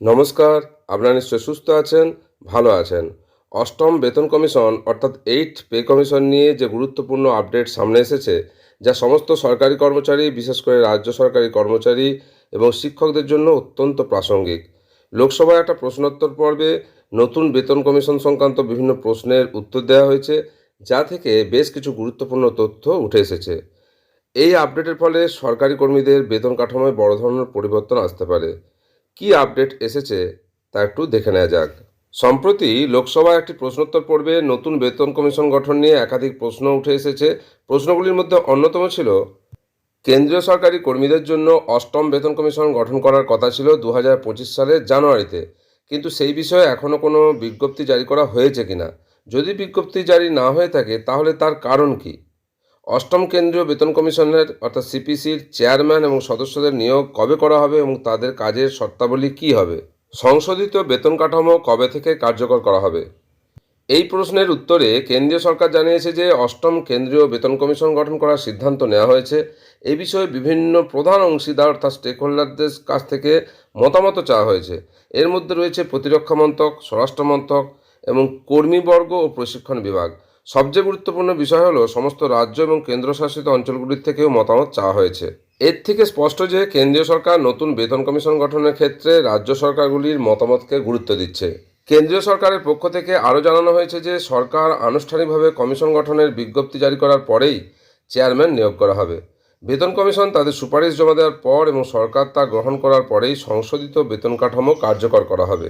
নমস্কার, আপনারা নিশ্চয় সুস্থ আছেন, ভালো আছেন। অষ্টম বেতন কমিশন, অর্থাৎ এইট পে কমিশন নিয়ে যে গুরুত্বপূর্ণ আপডেট সামনে এসেছে, যা সমস্ত সরকারি কর্মচারী, বিশেষ করে রাজ্য সরকারি কর্মচারী এবং শিক্ষকদের জন্য অত্যন্ত প্রাসঙ্গিক। লোকসভায় একটা প্রশ্নোত্তর পর্বে নতুন বেতন কমিশন সংক্রান্ত বিভিন্ন প্রশ্নের উত্তর দেওয়া হয়েছে, যা থেকে বেশ কিছু গুরুত্বপূর্ণ তথ্য উঠে এসেছে। এই আপডেটের ফলে সরকারি কর্মীদের বেতন কাঠামোয় বড় ধরনের পরিবর্তন আসতে পারে। কি আপডেট এসেছে তা একটু দেখে নেওয়া যাক। সম্প্রতি লোকসভায় একটি প্রশ্নোত্তর পর্বে নতুন বেতন কমিশন গঠন নিয়ে একাধিক প্রশ্ন উঠে এসেছে। প্রশ্নগুলির মধ্যে অন্যতম ছিল, কেন্দ্রীয় সরকারি কর্মীদের জন্য অষ্টম বেতন কমিশন গঠন করার কথা ছিল দু হাজার পঁচিশ সালের জানুয়ারিতে। কিন্তু সেই বিষয়ে এখনও কোনো বিজ্ঞপ্তি জারি করা হয়েছে কিনা? যদি বিজ্ঞপ্তি জারি না হয়ে থাকে, তাহলে তার কারণ কি? অষ্টম কেন্দ্রীয় বেতন কমিশনের, অর্থাৎ সিপিসির চেয়ারম্যান এবং সদস্যদের নিয়োগ কবে করা হবে এবং তাদের কাজের শর্তাবলী কী হবে? সংশোধিত বেতন কাঠামো কবে থেকে কার্যকর করা হবে? এই প্রশ্নের উত্তরে কেন্দ্রীয় সরকার জানিয়েছে যে অষ্টম কেন্দ্রীয় বেতন কমিশন গঠন করার সিদ্ধান্ত নেওয়া হয়েছে। এ বিষয়ে বিভিন্ন প্রধান অংশীদার অর্থাৎ স্টেক হোল্ডারদের কাছ থেকে মতামত চাওয়া হয়েছে। এর মধ্যে রয়েছে প্রতিরক্ষা মন্ত্রক, স্বরাষ্ট্র মন্ত্রক এবং কর্মীবর্গ ও প্রশিক্ষণ বিভাগ। সবচেয়ে গুরুত্বপূর্ণ বিষয় হলো সমস্ত রাজ্য এবং কেন্দ্রশাসিত অঞ্চলগুলির থেকেও মতামত চাওয়া হয়েছে। এর থেকে স্পষ্ট যে কেন্দ্রীয় সরকার নতুন বেতন কমিশন গঠনের ক্ষেত্রে রাজ্য সরকারগুলির মতামতকে গুরুত্ব দিচ্ছে। কেন্দ্রীয় সরকারের পক্ষ থেকে আরও জানানো হয়েছে যে সরকার আনুষ্ঠানিকভাবে কমিশন গঠনের বিজ্ঞপ্তি জারি করার পরেই চেয়ারম্যান নিয়োগ করা হবে। বেতন কমিশন তাদের সুপারিশ জমা দেওয়ার পর এবং সরকার তা গ্রহণ করার পরেই সংশোধিত বেতন কাঠামো কার্যকর করা হবে।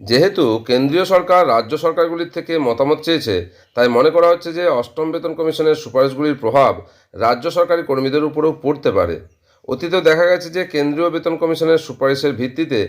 যেহেতু কেন্দ্রীয় সরকার রাজ্য সরকারগুলির থেকে মতামত চেয়েছে, তাই মনে করা হচ্ছে যে অষ্টম বেতন কমিশনের সুপারিশগুলির প্রভাব রাজ্য সরকারি কর্মীদের উপরেও পড়তে পারে। অতীতে দেখা গেছে যে কেন্দ্রীয় বেতন কমিশনের সুপারিশের ভিত্তিতে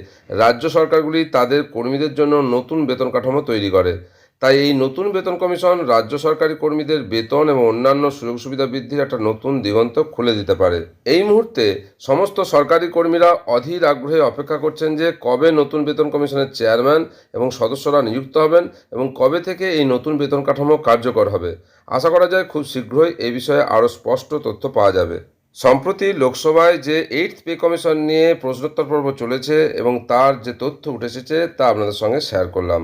রাজ্য সরকারগুলি তাদের কর্মীদের জন্য নতুন বেতন কাঠামো তৈরি করে। তাই এই নতুন বেতন কমিশন রাজ্য সরকারি কর্মীদের বেতন এবং অন্যান্য সুযোগ সুবিধা বৃদ্ধির একটা নতুন দিগন্ত খুলে দিতে পারে। এই মুহূর্তে সমস্ত সরকারি কর্মীরা অধীর আগ্রহে অপেক্ষা করছেন যে কবে নতুন বেতন কমিশনের চেয়ারম্যান এবং সদস্যরা নিযুক্ত হবেন এবং কবে থেকে এই নতুন বেতন কাঠামো কার্যকর হবে। আশা করা যায় খুব শীঘ্রই এই বিষয়ে আরও স্পষ্ট তথ্য পাওয়া যাবে। সম্প্রতি লোকসভায় যে এইটথ পে কমিশন নিয়ে প্রশ্নোত্তর পর্ব চলেছে এবং তার যে তথ্য উঠে এসেছে তা আপনাদের সঙ্গে শেয়ার করলাম।